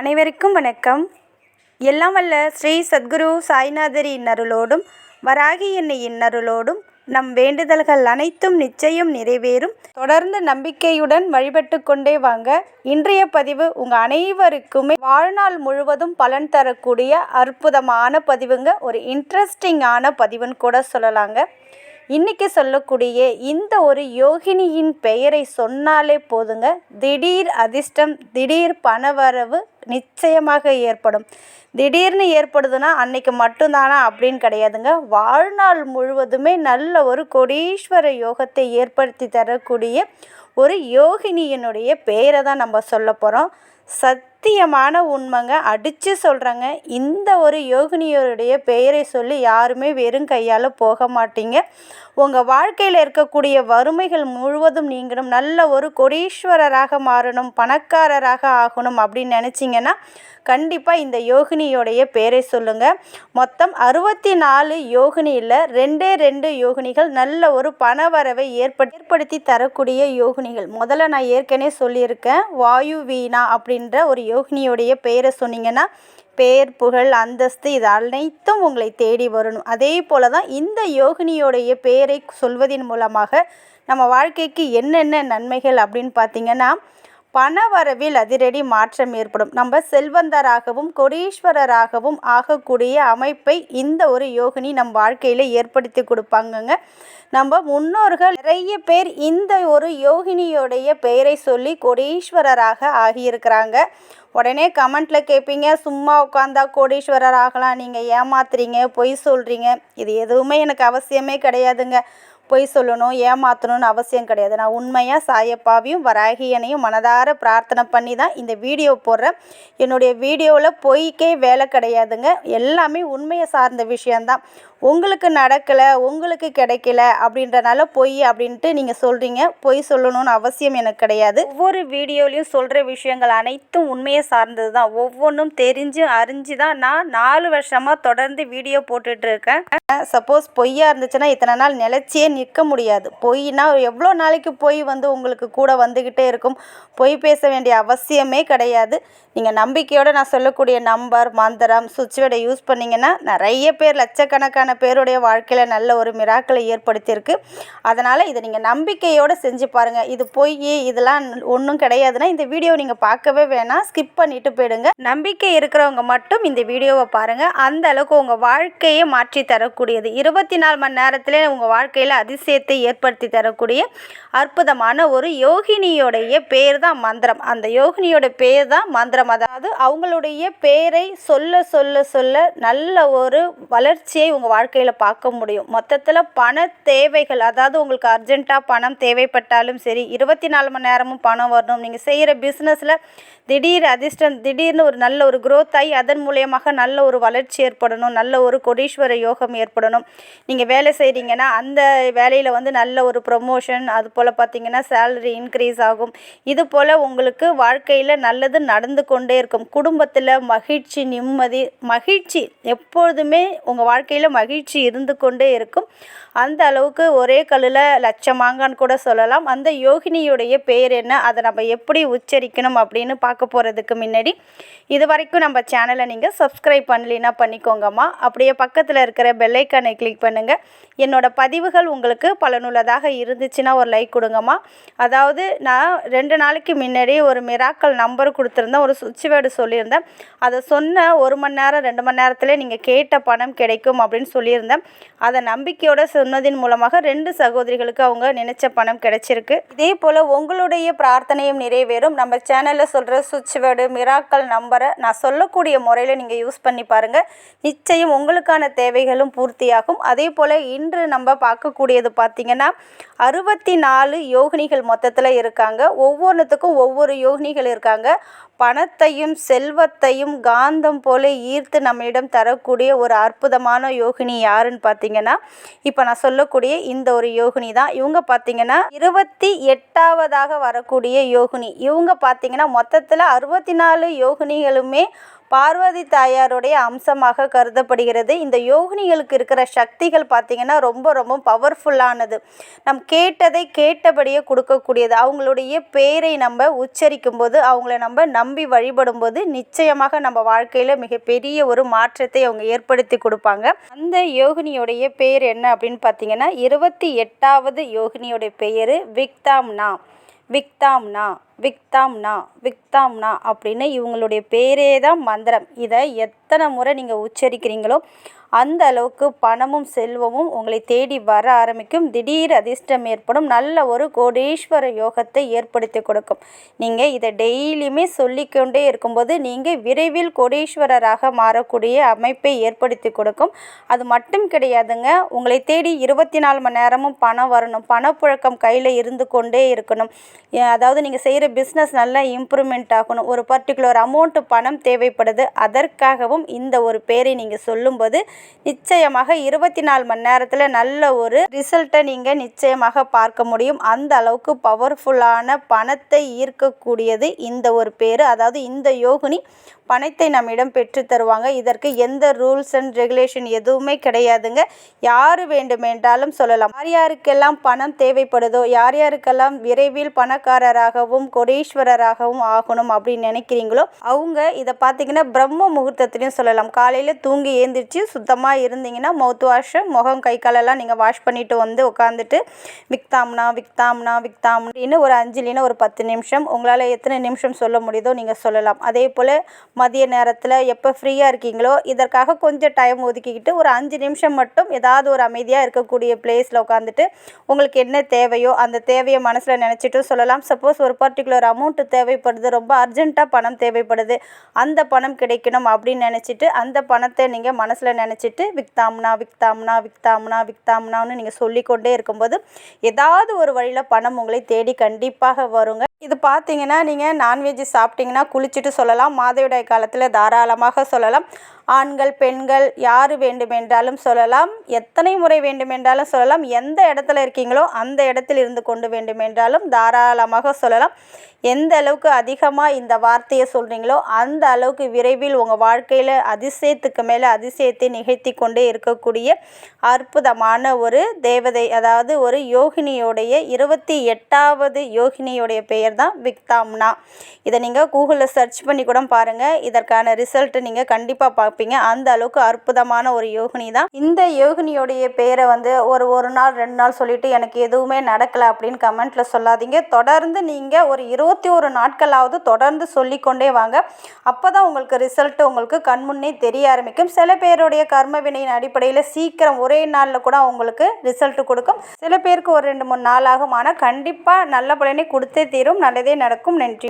அனைவருக்கும் வணக்கம். எல்லாம் வல்ல ஸ்ரீ சத்குரு சாய்நாதரி இன்னருளோடும் வராகி எண்ணெயின் இன்னருளோடும் நம் வேண்டுதல்கள் அனைத்தும் நிச்சயம் நிறைவேறும். தொடர்ந்து நம்பிக்கையுடன் வழிபட்டு கொண்டே வாங்க. இன்றைய பதிவு உங்கள் அனைவருக்குமே வாழ்நாள் முழுவதும் பலன் தரக்கூடிய அற்புதமான பதிவுங்க. ஒரு இன்ட்ரெஸ்டிங்கான பதிவுன்னு கூட சொல்லலாங்க. இன்னைக்கு சொல்லக்கூடிய இந்த ஒரு யோகினியின் பெயரை சொன்னாலே போதுங்க. திடீர் அதிர்ஷ்டம் திடீர் பணவரவு நிச்சயமாக ஏற்படும். திடீர்னு ஏற்படுதுன்னா அன்னைக்கு மட்டும்தானா அப்படின்னு கிடையாதுங்க. வாழ்நாள் முழுவதுமே நல்ல ஒரு கோடீஸ்வர யோகத்தை ஏற்படுத்தி தரக்கூடிய ஒரு யோகினியினுடைய பெயரை தான் நம்ம சொல்ல போகிறோம் சத்தியமான உண்மைங்க. அடித்து சொல்கிறேங்க இந்த ஒரு யோகினியருடைய பெயரை சொல்லி யாருமே வெறும் கையால் போக மாட்டீங்க. உங்கள் வாழ்க்கையில் இருக்கக்கூடிய வறுமைகள் முழுவதும் நீங்கணும். நல்ல ஒரு கொடீஸ்வரராக மாறணும். பணக்காரராக ஆகணும் அப்படின்னு நினச்சிங்கன்னா கண்டிப்பாக இந்த யோகினியோடைய பேரை சொல்லுங்கள் மொத்தம் அறுபத்தி நாலு யோகினியில் ரெண்டே ரெண்டு யோகினிகள் நல்ல ஒரு பணவரவை ஏற்படு ஏற்படுத்தி தரக்கூடிய யோகினிகள். முதல்ல நான் ஏற்கனவே சொல்லியிருக்கேன் வாயு வீணா அப்படின்ற ஒரு யோகினியோடைய பெயரை சொன்னீங்கன்னா பேர் புகழ் அந்தஸ்து இது அனைத்தும் உங்களை தேடி வரணும். அதே போல தான் இந்த யோகினியோடைய பெயரை சொல்வதன் மூலமாக நம்ம வாழ்க்கைக்கு என்னென்ன நன்மைகள் அப்படின்னு பார்த்தீங்கன்னா பணவரவில் அதிரடி மாற்றம் ஏற்படும். நம்ம செல்வந்தராகவும் கொடீஸ்வரராகவும் ஆகக்கூடிய அமைப்பை இந்த ஒரு யோகினி நம் வாழ்க்கையில் ஏற்படுத்தி கொடுப்பாங்கங்க. நம்ம முன்னோர்கள் நிறைய பேர் இந்த ஒரு யோகினியோடைய பெயரை சொல்லி கொடீஸ்வரராக ஆகியிருக்கிறாங்க. உடனே கமெண்ட்டில் கேட்பீங்க சும்மா உட்காந்தா கோடீஸ்வரர் ஆகலாம். நீங்கள் ஏமாத்துறீங்க பொய் சொல்கிறீங்க இது எதுவுமே எனக்கு அவசியமே கிடையாதுங்க. பொய் சொல்லணும் ஏமாற்றணும்னு அவசியம் கிடையாது. நான் உண்மையாக சாயப்பாவையும் வராகியனையும் மனதார பிரார்த்தனை பண்ணி தான் இந்த வீடியோ போடுறேன். என்னுடைய வீடியோவில் பொய்க்கே வேலை கிடையாதுங்க. எல்லாமே உண்மையை சார்ந்த விஷயந்தான் உங்களுக்கு நடக்கலை உங்களுக்கு கிடைக்கல அப்படின்றனால பொய் அப்படின்ட்டு நீங்கள் சொல்கிறீங்க பொய் சொல்லணும்னு அவசியம் எனக்கு கிடையாது. ஒவ்வொரு வீடியோலையும் சொல்கிற விஷயங்கள் அனைத்தும் உண்மையை சார்ந்தது தான் ஒவ்வொன்றும் தெரிஞ்சு அறிஞ்சு தான் நான் நாலு வருஷமாக தொடர்ந்து வீடியோ போட்டுட்டு இருக்கேன். சப்போஸ் பொய்யாக இருந்துச்சுன்னா இத்தனை நாள் நிலச்சியே நிற்க முடியாது. பொய்னா எவ்வளோ நாளைக்கு பொய் வந்து உங்களுக்கு கூட வந்துக்கிட்டே இருக்கும். பொய் பேச வேண்டிய அவசியமே கிடையாது. நீங்கள் நம்பிக்கையோடு நான் சொல்லக்கூடிய நம்பர் மந்திரம் சுவிட்ச் யூஸ் பண்ணிங்கன்னா நிறைய பேர் லட்சக்கணக்கான பேருடைய வாழ்க்கையில் நல்ல ஒரு மிராக்களை ஏற்படுத்தியிருக்கு. அதனால் இதை நீங்கள் நம்பிக்கையோடு செஞ்சு பாருங்கள் இது பொய் இதெல்லாம் ஒன்றும் கிடையாதுன்னா இந்த வீடியோ நீங்கள் பார்க்கவே வேணாம். ஸ்கிப் பண்ணிட்டு போயிடுங்க. நம்பிக்கை இருக்கிறவங்க மட்டும் இந்த வீடியோவை பாருங்கள் அந்த அளவுக்கு உங்கள் வாழ்க்கையை மாற்றி தரக்கூடியது. இருபத்தி நாலு மணி நேரத்திலே உங்கள் வாழ்க்கையில் அதிசயத்தை ஏற்படுத்தி தரக்கூடிய அற்புதமான ஒரு யோகினியோடைய பேர் தான் மந்திரம். அந்த யோகினியோட பேர் தான் மந்திரம். அதாவது அவங்களுடைய பேரை சொல்ல சொல்ல சொல்ல நல்ல ஒரு வளர்ச்சியை உங்கள் வாழ்க்கையில் பார்க்க முடியும். மொத்தத்தில் பண தேவைகள் அதாவது உங்களுக்கு அர்ஜென்ட்டாக பணம் தேவைப்பட்டாலும் சரி இருபத்தி நாலு மணி நேரமும் பணம் வரணும். நீங்கள் செய்கிற பிஸ்னஸில் திடீர் அதிர்ஷ்டம் திடீர்னு ஒரு நல்ல ஒரு க்ரோத் ஆகி அதன் மூலியமாக நல்ல ஒரு வளர்ச்சி ஏற்படணும் நல்ல ஒரு கொடீஸ்வர யோகம் ஏற்படணும். நீங்கள் வேலை செய்கிறீங்கன்னா அந்த வேலையில் வந்து நல்ல ஒரு ப்ரொமோஷன் அது போல் பார்த்தீங்கன்னா சேலரி இன்க்ரீஸ் ஆகும். இது போல் உங்களுக்கு வாழ்க்கையில் நல்லது நடந்து கொண்டே இருக்கும். குடும்பத்தில் மகிழ்ச்சி நிம்மதி மகிழ்ச்சி எப்பொழுதுமே உங்கள் வாழ்க்கையில் மகிழ்ச்சி இருந்து கொண்டே இருக்கும். அந்த அளவுக்கு ஒரே கல்லில் லட்சமாங்கன்னு கூட சொல்லலாம். அந்த யோகினியுடைய பேர் என்ன? அதை நம்ம எப்படி உச்சரிக்கணும் அப்படின்னு பார்க்க போகிறதுக்கு முன்னாடி இது வரைக்கும் நம்ம சேனலை நீங்கள் சப்ஸ்கிரைப் பண்ணலினா பண்ணிக்கோங்கம்மா. அப்படியே பக்கத்தில் இருக்கிற பெல்லைக்கானை கிளிக் பண்ணுங்கள் என்னோடய பதிவுகள் உங்களுக்கு பலனுள்ளதாக இருந்துச்சுன்னா ஒரு லைக் கொடுங்கம்மா. அதாவது நான் ரெண்டு நாளைக்கு முன்னாடி ஒரு மிராக்கல் நம்பர் கொடுத்துருந்தேன் ஒரு சுவிட்ச் வேர்டு சொல்லியிருந்தேன். அதை சொன்ன ஒரு மணி நேரம் ரெண்டு மணி நேரத்தில் நீங்கள் கேட்ட பணம் கிடைக்கும் அப்படின்னு சொல்லியிருந்தேன். அதை நம்பிக்கையோட சொன்னதின் மூலமாக ரெண்டு சகோதரிகளுக்கு அவங்க நினைச்ச பணம் கிடைச்சிருக்கு. இதே போல் உங்களுடைய பிரார்த்தனையும் நிறைவேறும். நம்ம சேனலில் சொல்கிற சுவிட்ச் வேர்டு மிராக்கல் நம்பரை நான் சொல்லக்கூடிய முறையில் நீங்கள் யூஸ் பண்ணி பாருங்கள் நிச்சயம் உங்களுக்கான தேவைகளும் பூர்த்தியாகும். அதே போல் இன்று நம்ம பார்க்கக்கூடியது பார்த்திங்கன்னா அறுபத்தி நாலு யோகினிகள் மொத்தத்தில் இருக்காங்க. ஒவ்வொன்றுத்துக்கும் ஒவ்வொரு யோகினிகள் இருக்காங்க. பணத்தையும் செல்வத்தையும் காந்தம் போல ஈர்த்து நம்மிடம் தரக்கூடிய ஒரு அற்புதமான யோகினி யாருன்னு பார்த்தீங்கன்னா இப்போ நான் சொல்லக்கூடிய இந்த ஒரு யோகினி தான். இவங்க பார்த்தீங்கன்னா இருபத்தி எட்டாவதாக வரக்கூடிய யோகினி. இவங்க பார்த்தீங்கன்னா மொத்தத்தில் அறுபத்தி நாலு யோகினிகளுமே பார்வதி தாயாருடைய அம்சமாக கருதப்படுகிறது. இந்த யோகினிகளுக்கு இருக்கிற சக்திகள் பார்த்திங்கன்னா ரொம்ப ரொம்ப பவர்ஃபுல்லானது நம் கேட்டதை கேட்டபடியே கொடுக்கக்கூடியது. அவங்களுடைய பேரை நம்ம உச்சரிக்கும் போது அவங்கள நம்ம நம்பி வழிபடும் போது நிச்சயமாக நம்ம வாழ்க்கையில் மிகப்பெரிய ஒரு மாற்றத்தை அவங்க ஏற்படுத்தி கொடுப்பாங்க. அந்த யோகினியுடைய பேர் என்ன அப்படின்னு பார்த்தீங்கன்னா இருபத்தி எட்டாவது யோகினியுடைய பெயர் விக்தாம்னா. விக்தாம்னா. விக்தாம்னா. விக் விக்தாம்னா அப்படின்னு இவங்களுடைய பேரே தான் மந்திரம். இதை எத்தனை முறை நீங்கள் உச்சரிக்கிறீங்களோ அந்த அளவுக்கு பணமும் செல்வமும் உங்களை தேடி வர ஆரம்பிக்கும். திடீர் அதிர்ஷ்டம் ஏற்படும். நல்ல ஒரு கோடீஸ்வர யோகத்தை ஏற்படுத்தி கொடுக்கும். நீங்கள் இதை டெய்லியுமே சொல்லிக்கொண்டே இருக்கும்போது நீங்கள் விரைவில் கோடீஸ்வரராக மாறக்கூடிய அமைப்பை ஏற்படுத்தி கொடுக்கும். அது மட்டும் கிடையாதுங்க உங்களை தேடி இருபத்தி நாலு மணி நேரமும் பணம் வரணும். பணப்புழக்கம் கையில் இருந்து கொண்டே இருக்கணும். அதாவது நீங்கள் செய்கிற பிஸ்னஸ் நல்லா இம்ப்ரூவ்மெண்ட் ஆகணும். ஒரு பர்டிகுலர் அமௌண்ட்டு பணம் தேவைப்படுது. அதற்காகவும் இந்த ஒரு பேரை நீங்கள் சொல்லும்போது நிச்சயமாக இருபத்தி நாலு மணி நேரத்தில் நல்ல ஒரு ரிசல்ட்டை நீங்கள் நிச்சயமாக பார்க்க முடியும். அந்த அளவுக்கு பவர்ஃபுல்லான பணத்தை ஈர்க்கக்கூடியது இந்த ஒரு பேர். அதாவது இந்த யோகினி பணத்தை நம்மிடம் பெற்று தருவாங்க. இதற்கு எந்த ரூல்ஸ் அண்ட் ரெகுலேஷன் எதுவுமே கிடையாதுங்க. யார் வேண்டுமென்றாலும் சொல்லலாம். யார் யாருக்கெல்லாம் பணம் தேவைப்படுதோ யார் யாருக்கெல்லாம் விரைவில் பணக்காரராகவும் கொடீஸ்வரராகவும் இருக்கணும் அப்படின்னு நினைக்கிறீங்களோ அவங்க இதை பார்த்தீங்கன்னா பிரம்ம முகூர்த்தத்துலேயும் சொல்லலாம். காலையில் தூங்கி ஏந்திரிச்சு சுத்தமாக இருந்தீங்கன்னா மவுத் வாஷ் முகம் கை காலெல்லாம் நீங்கள் வாஷ் பண்ணிட்டு வந்து உட்காந்துட்டு விக்தாம்னா விக்தாம்னா விக்தாம் அப்படின்னு ஒரு அஞ்சு ஒரு பத்து நிமிஷம் உங்களால் எத்தனை நிமிஷம் சொல்ல முடியுதோ நீங்கள் சொல்லலாம். அதே போல் மதிய நேரத்தில் எப்போ ஃப்ரீயாக இருக்கீங்களோ இதற்காக கொஞ்சம் டைம் ஒதுக்கிக்கிட்டு ஒரு அஞ்சு நிமிஷம் மட்டும் ஏதாவது ஒரு அமைதியாக இருக்கக்கூடிய பிளேஸில் உட்காந்துட்டு உங்களுக்கு என்ன தேவையோ அந்த தேவையை மனசில் நினச்சிட்டும் சொல்லலாம். சப்போஸ் ஒரு பர்டிகுலர் அமௌண்ட்டு தேவைப்படுது ரொம்ப அர்ஜென்ட்டாக பணம் தேவைப்படுது. அந்த பணம் கிடைக்கணும் அப்படின்னு நினச்சிட்டு அந்த பணத்தை நீங்கள் மனசில் நினச்சிட்டு விற்தாம்னா விற்தாம்னா விற்தாம்னா விற்தாம்னான்னு நீங்கள் சொல்லிக்கொண்டே இருக்கும்போது ஏதாவது ஒரு வழியில் பணம் உங்களை தேடி கண்டிப்பாக வருங்க. இது பார்த்தீங்கன்னா நீங்கள் நான்வெஜ் சாப்பிட்டீங்கன்னா குளிச்சுட்டு சொல்லலாம். மாதவிடாய் காலத்தில் தாராளமாக சொல்லலாம். ஆண்கள் பெண்கள் யார் வேண்டுமென்றாலும் சொல்லலாம். எத்தனை முறை வேண்டுமென்றாலும் சொல்லலாம். எந்த இடத்துல இருக்கீங்களோ அந்த இடத்தில் இருந்து கொண்டு வேண்டுமென்றாலும் தாராளமாக சொல்லலாம். எந்த அளவுக்கு அதிகமாக இந்த வார்த்தையை சொல்கிறீங்களோ அந்த அளவுக்கு விரைவில் உங்கள் வாழ்க்கையில் அதிசயத்துக்கு மேலே அதிசயத்தை நிகழ்த்தி கொண்டே இருக்கக்கூடிய அற்புதமான ஒரு தேவதை அதாவது ஒரு யோகினியோடைய இருபத்தி எட்டாவது யோகினியோடைய பெயர் தான் விக்தாம்னா. இதை நீங்கள் கூகுளில் சர்ச் பண்ணி கூட பாருங்கள் இதற்கான ரிசல்ட்டு நீங்கள் கண்டிப்பாக பார்ப்பீங்க அந்த அளவுக்கு அற்புதமான ஒரு யோகினி தான். இந்த யோகினியோடைய பேரை வந்து ஒரு ஒரு நாள் ரெண்டு நாள் சொல்லிட்டு எனக்கு எதுவுமே நடக்கலை அப்படின்னு கமெண்ட்டில் சொல்லாதீங்க. தொடர்ந்து நீங்கள் ஒரு இருபத்தி ஒரு நாட்களாவது தொடர்ந்து சொல்லிக்கொண்டே வாங்க. அப்போ தான் உங்களுக்கு ரிசல்ட்டு உங்களுக்கு கண்முன்னே தெரிய ஆரம்பிக்கும். சில பேருடைய கர்ம வினையின் அடிப்படையில் சீக்கிரம் ஒரே நாளில் கூட உங்களுக்கு ரிசல்ட்டு கொடுக்கும். சில பேருக்கு ஒரு ரெண்டு மூணு நாள் ஆகும் ஆனால் கண்டிப்பாக நல்ல பலனை கொடுத்தே தீரும். நல்லதே நடக்கும். நன்றி.